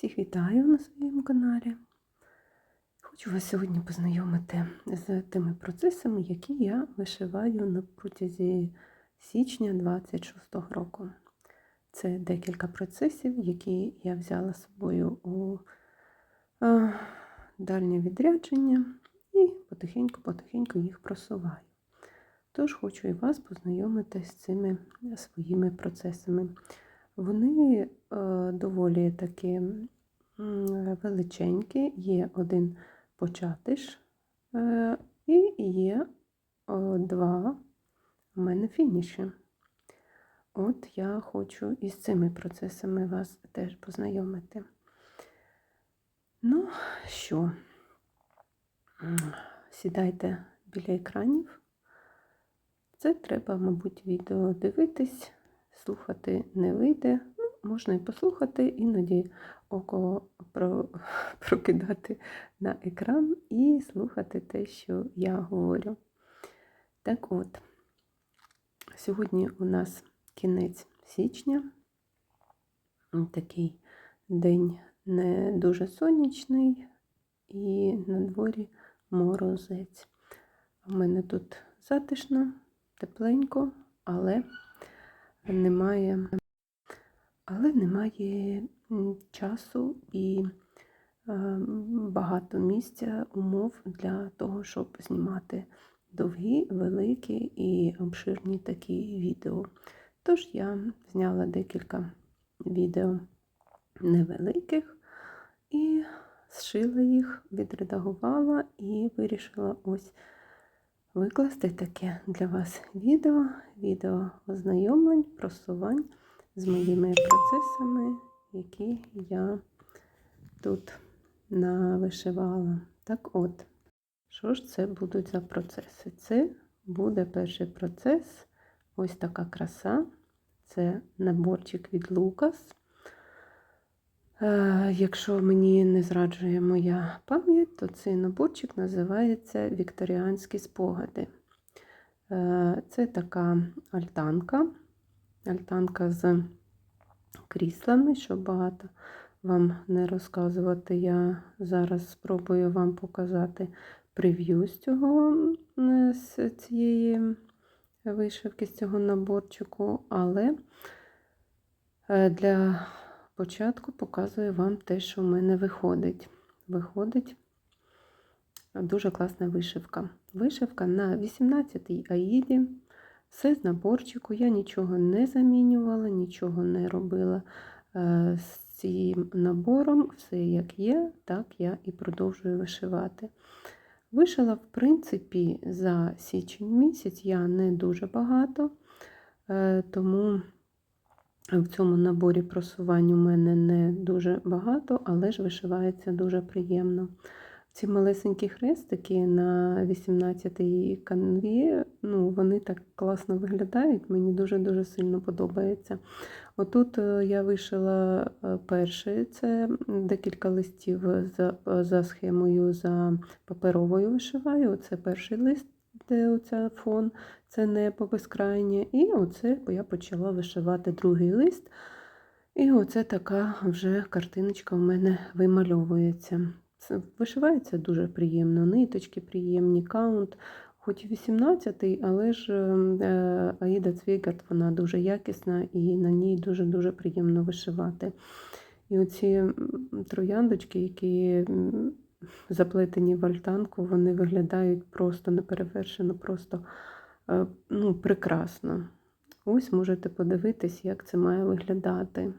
Всіх вітаю на своєму каналі. Хочу вас сьогодні познайомити з тими процесами, які я вишиваю на протязі січня 26-го року. Це декілька процесів, які я взяла з собою у е, дальнє відрядження і потихеньку-потихеньку їх просуваю. Тож хочу і вас познайомити з цими своїми процесами. Вони е, доволі такі величенькі, є один початиш е, і є два у мене фініші. От я хочу із цими процесами вас теж познайомити. Ну що, сідайте біля екранів. Це треба, мабуть, відео дивитись, слухати не вийде. Ну, можна і послухати, іноді око про, прокидати на екран і слухати те, що я говорю. Так от, сьогодні у нас кінець січня, такий день не дуже сонячний, і на дворі морозець. У мене тут затишно, тепленько, але немає, але немає часу і е, багато місця, умов для того, щоб знімати довгі, великі і обширні такі відео. Тож я зняла декілька відео невеликих і зшила їх, відредагувала і вирішила ось викласти таке для вас відео, відео ознайомлень, просувань з моїми процесами, які я тут навишивала. Так от, що ж це будуть за процеси? Це буде перший процес, ось така краса. Це наборчик від Лукас. Е, Якщо мені не зраджує моя пам'ять, то цей наборчик називається Вікторіанські спогади. Е, Це така альтанка, альтанка з кріслами, щоб багато вам не розказувати. Я зараз спробую вам показати прев'ю з цього е, з цієї вишивки, з цього наборчику, але для Спочатку показую вам те, що в мене виходить. Виходить дуже класна вишивка. Вишивка на 18-й аїді, все з наборчику. Я нічого не замінювала, нічого не робила е, з цим набором. Все як є, так я і продовжую вишивати. Вишила, в принципі, за січень місяць я не дуже багато, е, тому. В цьому наборі просувань у мене не дуже багато, але ж вишивається дуже приємно. Ці малесенькі хрестики на 18-й канві, ну, вони так класно виглядають, мені дуже-дуже сильно подобається. Отут е, я вишила е, перший, це декілька листів за, за схемою за паперовою вишиваю. Це перший лист, де оця фон, це небо безкрайнє. І оце я почала вишивати другий лист. І оце така вже картиночка в мене вимальовується. Вишивається дуже приємно, ниточки приємні, каунт, хоч 18-й, але ж е, Аїда Цвігард, вона дуже якісна і на ній дуже-дуже приємно вишивати. І оці трояндочки, які заплетені в альтанку, вони виглядають просто неперевершено, просто е, ну, прекрасно. Ось можете подивитись, як це має виглядати.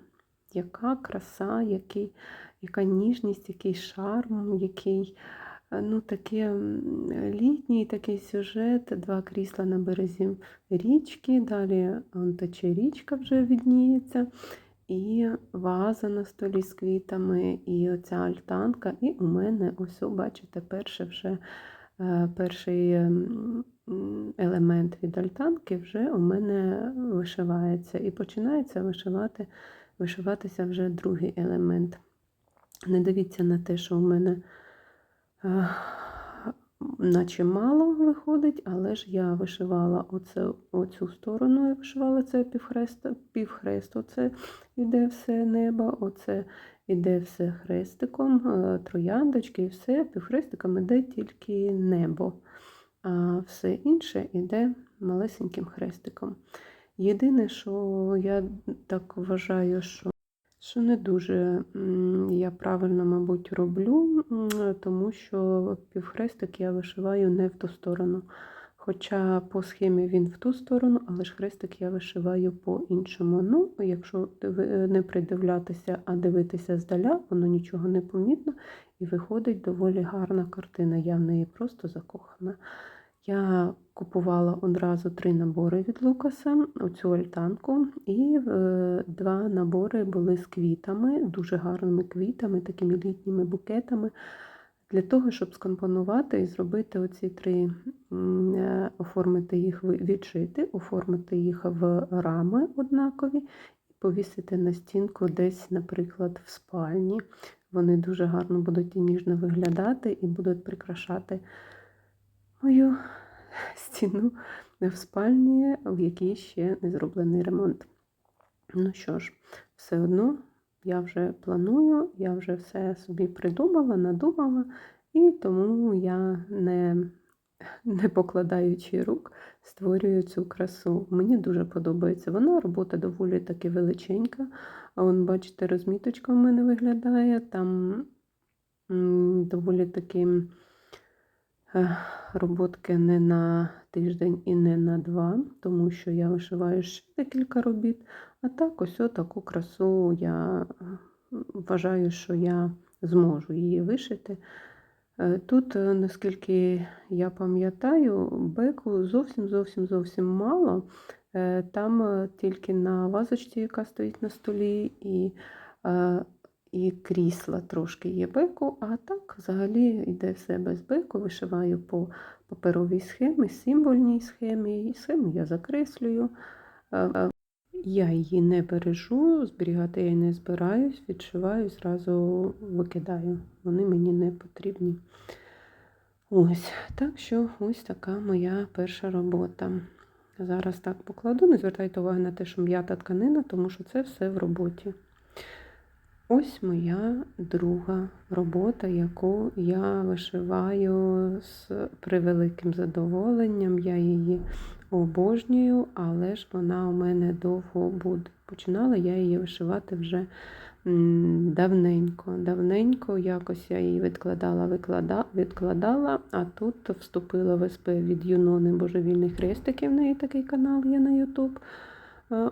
Яка краса, який, яка ніжність, який шарм, який е, ну, таке літній такий сюжет, два крісла на березі річки, далі тече річка вже відніється і ваза на столі з квітами, і оця альтанка. І у мене ось, бачите, перший вже е, перший ем, елемент від альтанки вже у мене вишивається. І починається вишивати, вишиватися вже другий елемент. Не дивіться на те, що у мене е, наче мало виходить, але ж я вишивала оце, оцю сторону, я вишивала це півхреста, півхрест, оце іде все небо, оце іде все хрестиком, е, трояндочки і все, півхрестиком іде тільки небо, а все інше іде малесеньким хрестиком. Єдине, що я так вважаю, що що не дуже я правильно, мабуть, роблю, тому що півхрестик я вишиваю не в ту сторону. Хоча по схемі він в ту сторону, але ж хрестик я вишиваю по-іншому. Ну, якщо не придивлятися, а дивитися здаля, воно нічого не помітно і виходить доволі гарна картина. Я в неї просто закохана. Я купувала одразу три набори від Лукаса, оцю альтанку, і е, два набори були з квітами, дуже гарними квітами, такими літніми букетами. Для того, щоб скомпонувати і зробити оці три, е, оформити їх, відшити, оформити їх в рами однакові і повісити на стінку десь, наприклад, в спальні. Вони дуже гарно будуть і ніжно виглядати і будуть прикрашати мою стіну в спальні, в якій ще не зроблений ремонт. Ну що ж, все одно я вже планую, я вже все собі придумала, надумала, і тому я не, не покладаючи рук, створюю цю красу. Мені дуже подобається. Вона робота доволі таки величенька. А вон, бачите, розміточка в мене виглядає. Там доволі таки роботки не на тиждень і не на два, тому що я вишиваю ще декілька робіт. А так, ось таку красу я вважаю, що я зможу її вишити. Е, Тут, е, наскільки я пам'ятаю, беку зовсім зовсім зовсім мало. Е, Там тільки на вазочці, яка стоїть на столі, і, і крісла трошки є беку, а так взагалі йде все без беку. Вишиваю по паперовій схемі, символьній схемі, і схему я закреслюю. Я її не бережу, зберігати я її не збираюсь, відшиваю, зразу викидаю. Вони мені не потрібні. Ось, так що ось така моя перша робота. Зараз так покладу, не звертайте уваги на те, що м'ята тканина, тому що це все в роботі. Ось моя друга робота, яку я вишиваю з превеликим задоволенням. Я її обожнюю, але ж вона у мене довго буде. Починала я її вишивати вже давненько. Давненько якось я її відкладала, виклада, відкладала, а тут вступила в СП від Юнони Божевільний хрестики. В неї такий канал є на YouTube.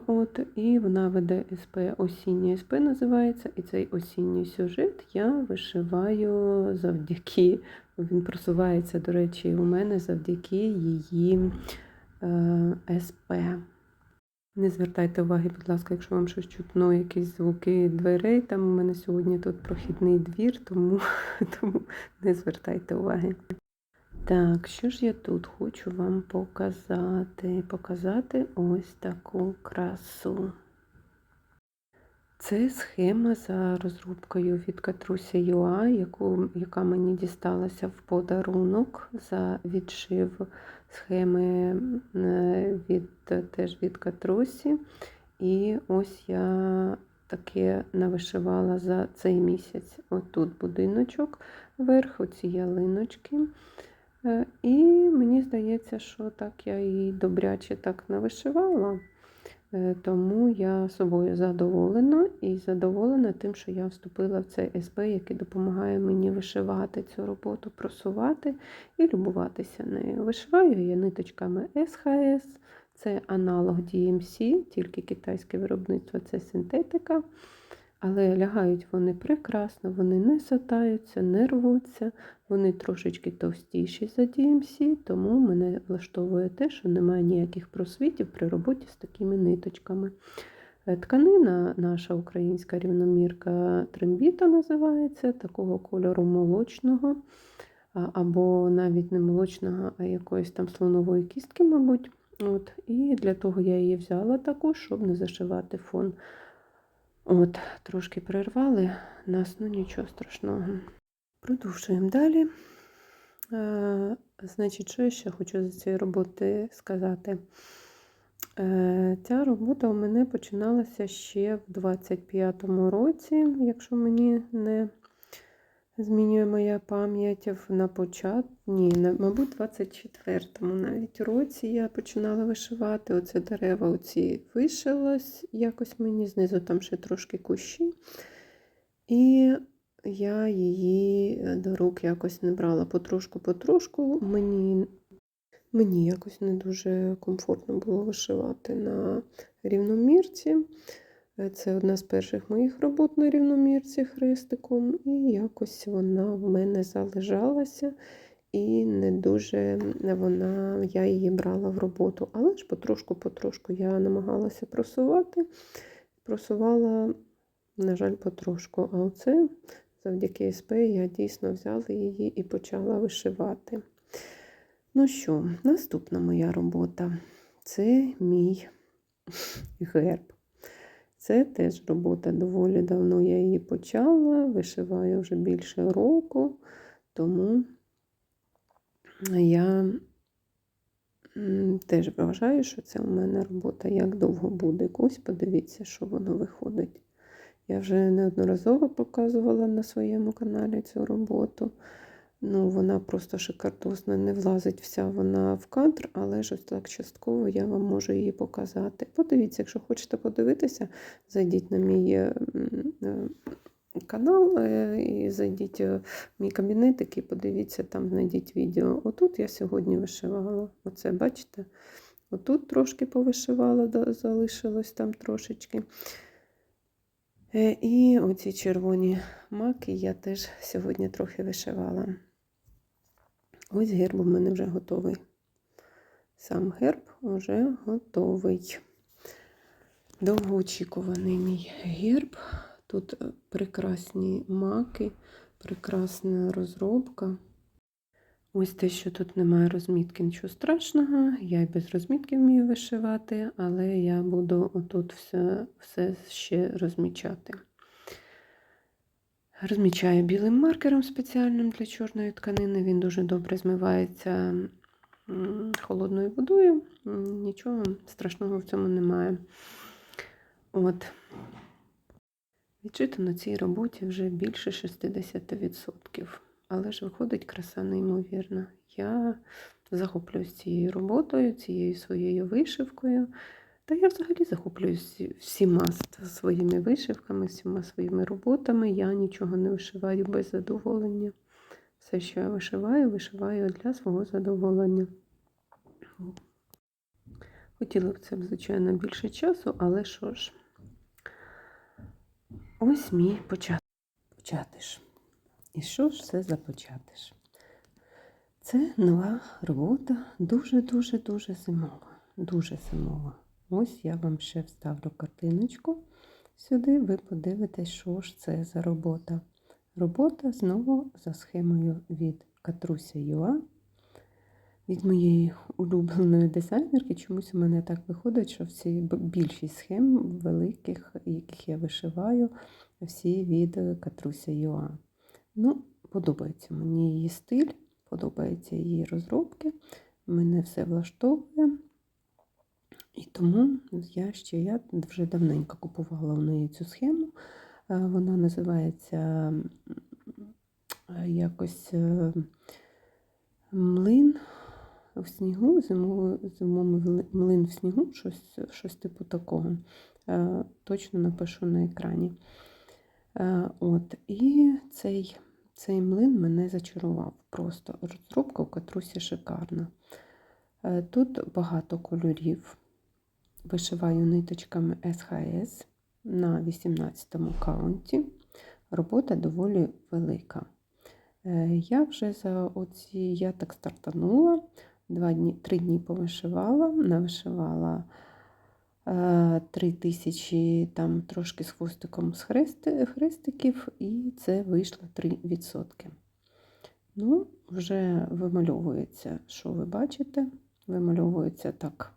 От, і вона веде СП осіннє СП називається. І цей осінній сюжет я вишиваю завдяки. Він просувається, до речі, у мене завдяки її е, СП. Не звертайте уваги, будь ласка, якщо вам щось чутно, якісь звуки дверей. Там у мене сьогодні тут прохідний двір, тому, тому не звертайте уваги. Так, що ж я тут хочу вам показати? Показати ось таку красу. Це схема за розробкою від Катруся Юа, яку, яка мені дісталася в подарунок за відшив схеми від, теж від Катрусі. І ось я таке навишивала за цей місяць. Отут будиночок, верх, оці ялиночки. Е, І мені здається, що так я і добряче так навишивала. Е, Тому я собою задоволена і задоволена тим, що я вступила в цей СБ, який допомагає мені вишивати цю роботу, просувати і любуватися нею. Вишиваю я ниточками СХС, це аналог DMC, тільки китайське виробництво це синтетика. Але лягають вони прекрасно, вони не сатаються, не рвуться, вони трошечки товстіші за DMC, тому мене влаштовує те, що немає ніяких просвітів при роботі з такими ниточками. Е, Тканина наша українська рівномірка трембіта називається, такого кольору молочного, або навіть не молочного, а якоїсь там слонової кістки, мабуть. От. І для того я її взяла таку, щоб не зашивати фон. От, трошки перервали нас, ну нічого страшного. Продовжуємо далі. Е, Значить, що я ще хочу з цієї роботи сказати? Е, Ця робота у мене починалася ще в 25-му році, якщо мені не змінює моя пам'ять на початку. Ні, на, мабуть, 24-му навіть році я починала вишивати. Оце дерева оці вишилось якось мені, знизу там ще трошки кущі. І я її е, до рук якось не брала потрошку-потрошку. Мені, мені якось не дуже комфортно було вишивати на рівномірці. Е, Це одна з перших моїх робот на рівномірці хрестиком, і якось вона в мене залежалася, і не дуже вона, я її брала в роботу. Але ж потрошку-потрошку я намагалася просувати. Просувала, на жаль, потрошку. А оце завдяки СП я дійсно взяла її і почала вишивати. Ну що, наступна моя робота це мій герб. Це теж робота доволі давно я її почала, вишиваю вже більше року, тому я теж вважаю, що це у мене робота як довго буде. Ось подивіться, що воно виходить. Я вже неодноразово показувала на своєму каналі цю роботу. Ну, вона просто шикардосна, не влазить вся вона в кадр, але ж так частково я вам можу її показати. Подивіться, якщо хочете подивитися, зайдіть на мій е, е, канал е, і зайдіть в мій кабінет і подивіться, там знайдіть відео. Отут я сьогодні вишивала. Оце, бачите? Отут трошки повишивала, залишилось там трошечки. І оці червоні маки я теж сьогодні трохи вишивала. Ось герб у мене вже готовий. Сам герб вже готовий. Довгоочікуваний мій герб. Тут е, прекрасні маки, прекрасна розробка. Ось те, що тут немає розмітки, нічого страшного. Я і без розмітки вмію вишивати, але я буду отут все, все ще розмічати. Розмічаю білим маркером спеціальним для чорної тканини. Він дуже добре змивається холодною водою. Нічого страшного в цьому немає. От. Відчито на цій роботі вже більше 60%. Але ж виходить краса неймовірна. Я захоплююсь цією роботою, цією своєю вишивкою. Та я взагалі захоплююсь всіма своїми вишивками, всіма своїми роботами. Я нічого не вишиваю без задоволення. Все, що я вишиваю, вишиваю для свого задоволення. Хотіла б це, звичайно, більше часу, але що ж, ось мій початок. Початиш. І що ж це за початиш? Це нова робота, дуже-дуже-дуже зимова. Дуже зимова. Ось я вам ще вставлю картиночку сюди, ви подивитесь, що ж це за робота. Робота знову за схемою від Катруся Юа, від моєї улюбленої дизайнерки. Чомусь у мене так виходить, що всі більшість схем великих, яких я вишиваю, всі від Катруся Юа. Ну, подобається мені її стиль, подобаються її розробки. Мене все влаштовує. І тому я ще я вже давненько купувала у неї цю схему. Е, Вона називається якось е, млин в снігу, зимовий, млин в снігу, щось, щось типу такого. Е, Точно напишу на екрані. Е, От, І цей, цей млин мене зачарував просто. Розробка у катрусі шикарна. Е, Тут багато кольорів. Вишиваю ниточками СХС на 18 каунті. Робота доволі велика. Е, Я вже за оці, я так стартанула, два дні, три дні повишивала, навишивала е, три тисячі там трошки з хвостиком з хрести, хрестиків, і це вийшло 3%. Ну, вже вимальовується, що ви бачите, вимальовується так.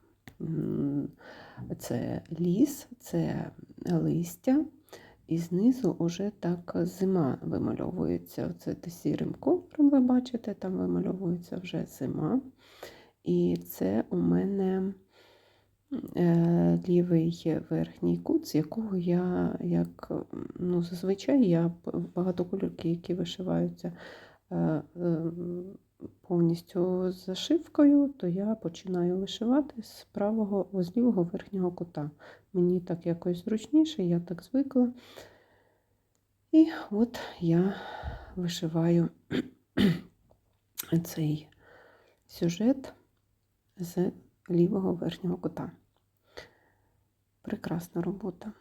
Це ліс, це листя, і знизу вже так зима вимальовується. Оце сірим кольором ви бачите, там вимальовується вже зима. І це у мене е, лівий верхній кут, з якого я, як ну, зазвичай, я п- багатокольорки, які вишиваються е, е, повністю з зашивкою, то я починаю вишивати з правого, з лівого верхнього кута. Мені так якось зручніше, я так звикла. І от я вишиваю цей сюжет з лівого верхнього кута. Прекрасна робота.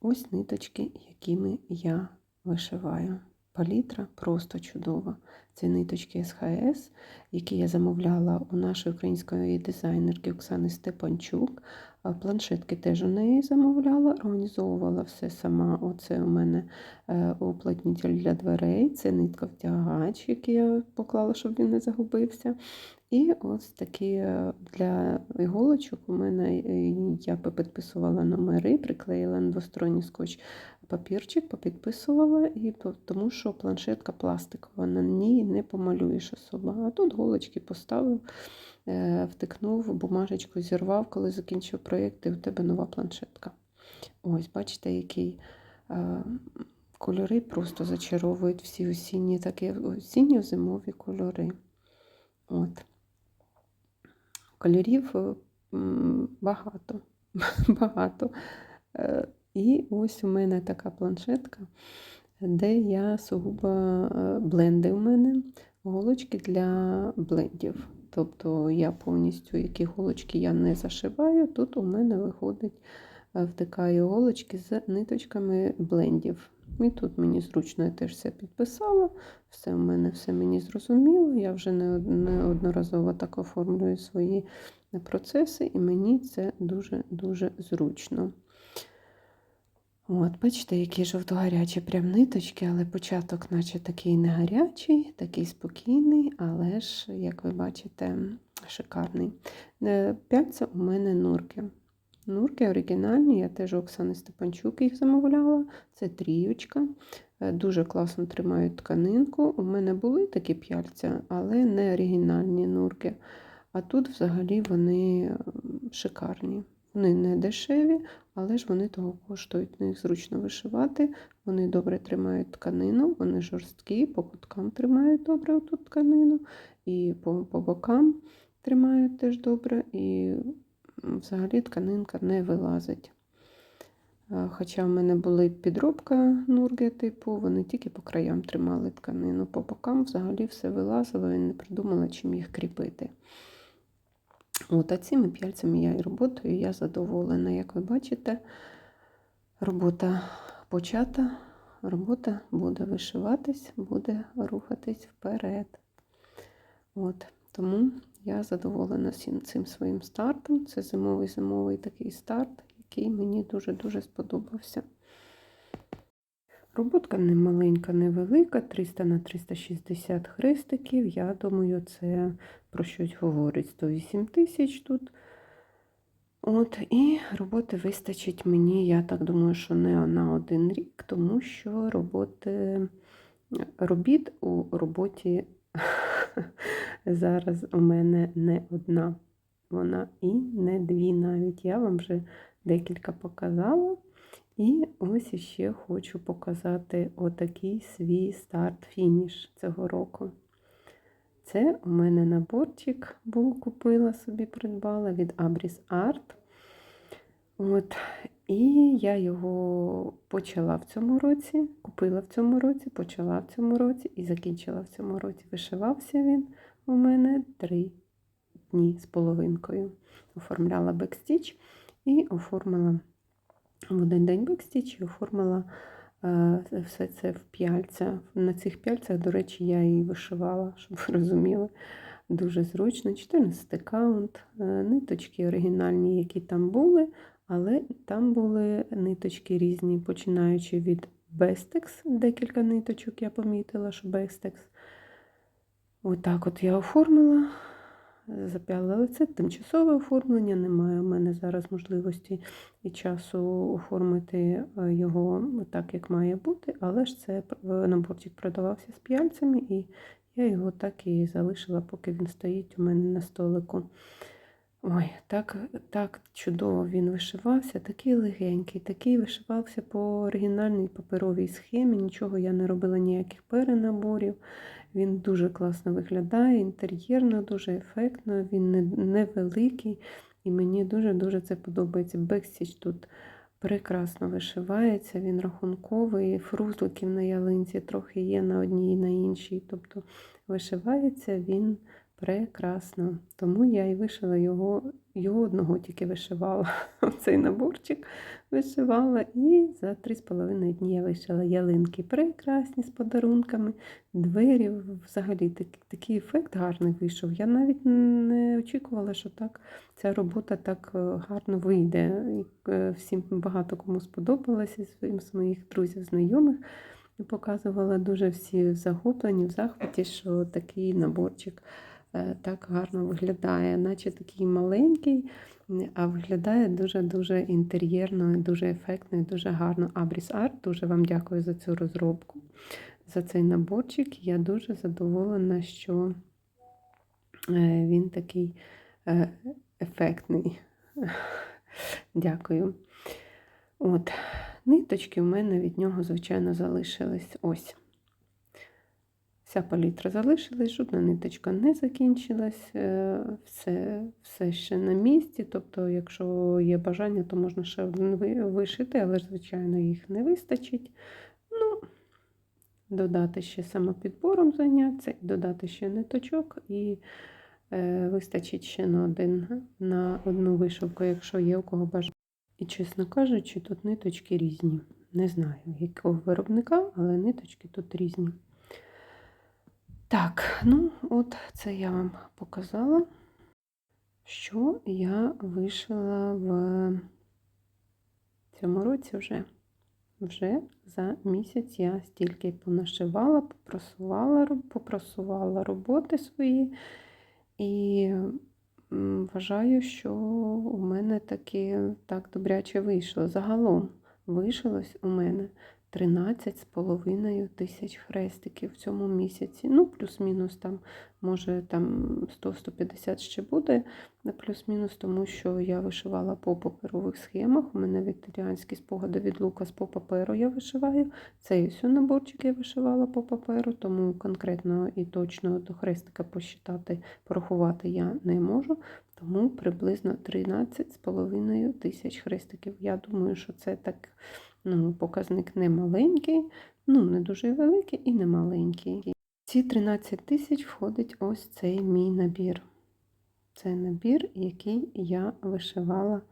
Ось ниточки, якими я вишиваю. Палітра просто чудова. Це ниточки СХС, які я замовляла у нашої української дизайнерки Оксани Степанчук. Планшетки теж у неї замовляла, організовувала все сама. Оце у мене уплотнітель для дверей, це нитка втягач, який я поклала, щоб він не загубився. І ось такі е, для іголочок у мене е, я підписувала номери, приклеїла на двосторонній скотч папірчик, попідписувала, і тому що планшетка пластикова, на ній не помалюєш особо. А тут голочки поставив, е, втикнув, бумажечку зірвав, коли закінчив проєкт, і у тебе нова планшетка. Ось, бачите, який кольори просто зачаровують всі осінні, такі осінньо-зимові кольори. От. Кольорів е, багато. багато. Е, І ось у мене така планшетка, де я сугубо е, бленди у мене, голочки для блендів. Тобто я повністю, які голочки я не зашиваю, тут у мене виходить, втикаю голочки з ниточками блендів. І тут мені зручно, я теж все підписала, все у мене все мені зрозуміло. Я вже неодноразово так оформлюю свої процеси, і мені це дуже-дуже зручно. От, бачите, які жовто-гарячі прям ниточки, але початок, наче такий не гарячий, такий спокійний, але ж, як ви бачите, шикарний. Е, П'ятця у мене нурки. Нурки оригінальні, я теж Оксани Степанчук їх замовляла. Це тріючка. Е, Дуже класно тримають тканинку. У мене були такі п'яльця, але не оригінальні нурки. А тут взагалі вони шикарні. Вони не дешеві, але ж вони того коштують. На них зручно вишивати. Вони добре тримають тканину, вони жорсткі, по куткам тримають добре оту тканину, і по, по бокам тримають теж добре, і взагалі тканинка не вилазить. Хоча в мене були підробка нурги, типу, вони тільки по краям тримали тканину, по бокам взагалі все вилазило і не придумала, чим їх кріпити. От, а цими п'яльцями я і роботаю, я задоволена. Як ви бачите, робота почата, робота буде вишиватись, буде рухатись вперед. От, тому я задоволена всім цим своїм стартом. Це зимовий зимовий такий старт, який мені дуже-дуже сподобався. Роботка не маленька, не велика, 300 на 360 хрестиків. Я думаю, це про щось говорить. 108 тисяч тут. От, і роботи вистачить мені, я так думаю, що не на один рік, тому що роботи, робіт у роботі зараз у мене не одна. Вона і не дві навіть. Я вам вже декілька показала. І ось іще хочу показати отакий свій старт-фініш цього року. Це у мене наборчик був, купила собі, придбала від Abris Art. От. І я його почала в цьому році, купила в цьому році, почала в цьому році і закінчила в цьому році. Вишивався він у мене три дні з половинкою. Оформляла бекстіч і оформила в один день бекстіч і оформила е, все це в п'яльця. На цих п'яльцях, до речі, я і вишивала, щоб ви розуміли. Дуже зручно. 14 каунт, е, ниточки оригінальні, які там були, але там були ниточки різні, починаючи від Bestex, декілька ниточок я помітила, що Bestex. Отак от я оформила. зап'яли. Але це тимчасове оформлення, немає у мене зараз можливості і часу оформити е, його так, як має бути, але ж це пр- наборчик продавався з п'яльцями, і я його так і залишила, поки він стоїть у мене на столику. Ой, так, так чудово він вишивався, такий легенький, такий вишивався по оригінальній паперовій схемі, нічого я не робила ніяких перенаборів. Він дуже класно виглядає, інтер'єрно, дуже ефектно, він невеликий, і мені дуже-дуже це подобається. Бекстіч тут прекрасно вишивається, він рахунковий, фрузликів на ялинці трохи є на одній і на іншій. Тобто вишивається він прекрасно. Тому я і вишила його, його одного тільки вишивала. Цей наборчик вишивала. І за 3,5 дні я вишила ялинки прекрасні з подарунками, двері. Взагалі так- такий ефект гарний вийшов. Я навіть не очікувала, що так ця робота так е, гарно вийде. Е, Всім багато кому сподобалося, з моїх друзів, знайомих. Показувала дуже всі захоплені, в захваті, що такий наборчик так гарно виглядає, наче такий маленький, а виглядає дуже-дуже інтер'єрно, дуже ефектно і дуже гарно. Абріс Арт, дуже вам дякую за цю розробку, за цей наборчик. Я дуже задоволена, що е, він такий е, ефектний. Дякую. От, ниточки в мене від нього, звичайно, залишились ось. Вся палітра залишилась, жодна ниточка не закінчилась, е, все, все ще на місці. Тобто, якщо є бажання, то можна ще вишити, але звичайно, їх не вистачить. Ну, додати ще самопідбором зайнятися, додати ще ниточок, і е, вистачить ще на, один, на одну вишивку, якщо є у кого бажання. І, чесно кажучи, тут ниточки різні. Не знаю, якого виробника, але ниточки тут різні. Так, ну от це я вам показала, що я вишила в цьому році вже. Вже за місяць я стільки понашивала, попросувала, попросувала роботи свої. І вважаю, що у мене таки так добряче вийшло. Загалом вишилось у мене 13,5 тисяч хрестиків в цьому місяці. Ну, плюс-мінус там, може, там 100-150 ще буде, плюс-мінус, тому що я вишивала по паперових схемах. У мене вікторіанські спогади від Лукас по паперу я вишиваю. Цей ось наборчик я вишивала по паперу, тому конкретно і точно до хрестика посчитати, порахувати я не можу. Тому приблизно 13,5 тисяч хрестиків. Я думаю, що це так ну, показник не маленький, ну не дуже великий і не маленький. Ці 13 тисяч входить ось цей мій набір. Це набір, який я вишивала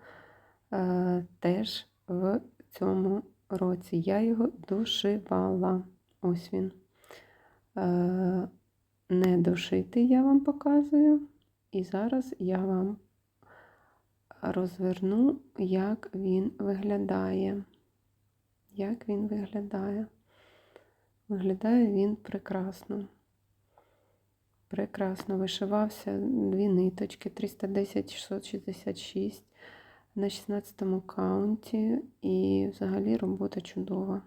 е, теж в цьому році. Я його дошивала. Ось він. Е, не дошитий я вам показую. І зараз я вам розверну, як він виглядає. Як він виглядає? Виглядає він прекрасно. Прекрасно вишивався дві ниточки 310 666 на 16 каунті, і взагалі робота чудова.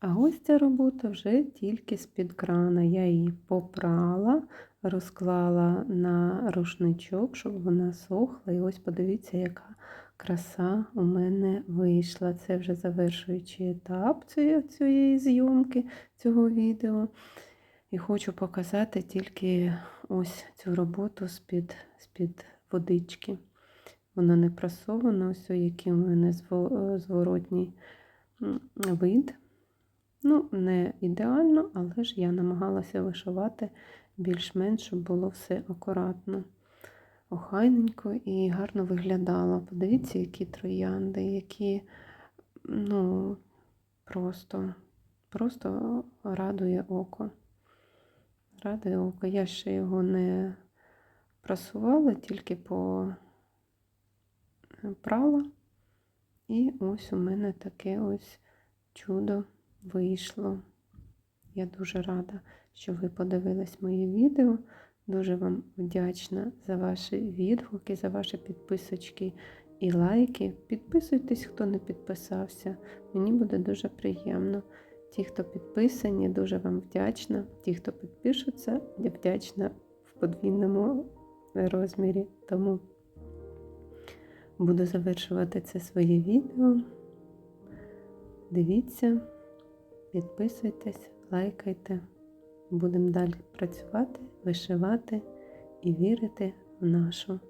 А ось ця робота вже тільки з-під крана. Я її попрала, розклала на рушничок, щоб вона сохла. І ось подивіться, яка краса у мене вийшла. Це вже завершуючий етап цієї, зйомки цього відео. І хочу показати тільки ось цю роботу з-під, з-під водички. Вона не прасована, ось який у мене зворотній вид. Ну, не ідеально, але ж я намагалася вишивати більш-менш, щоб було все акуратно, охайненько і гарно виглядало. Подивіться, які троянди, які, ну, просто, просто радує око. Радує око. Я ще його не прасувала, тільки по прала. І ось у мене таке ось чудо вийшло. Я дуже рада, що ви подивились моє відео. Дуже вам вдячна за ваші відгуки, за ваші підписочки і лайки. Підписуйтесь, хто не підписався. Мені буде дуже приємно. Ті, хто підписані, дуже вам вдячна. Ті, хто підпишуться, я вдячна в подвійному розмірі. Тому буду завершувати це своє відео. Дивіться, підписуйтесь, лайкайте. Будемо далі працювати, вишивати і вірити в нашу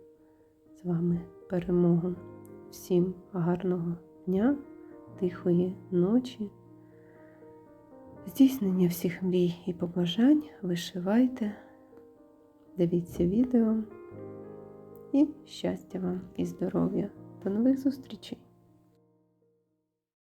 з вами перемогу. Всім гарного дня, тихої ночі, здійснення всіх мрій і побажань. Вишивайте, дивіться відео і щастя вам і здоров'я. До нових зустрічей!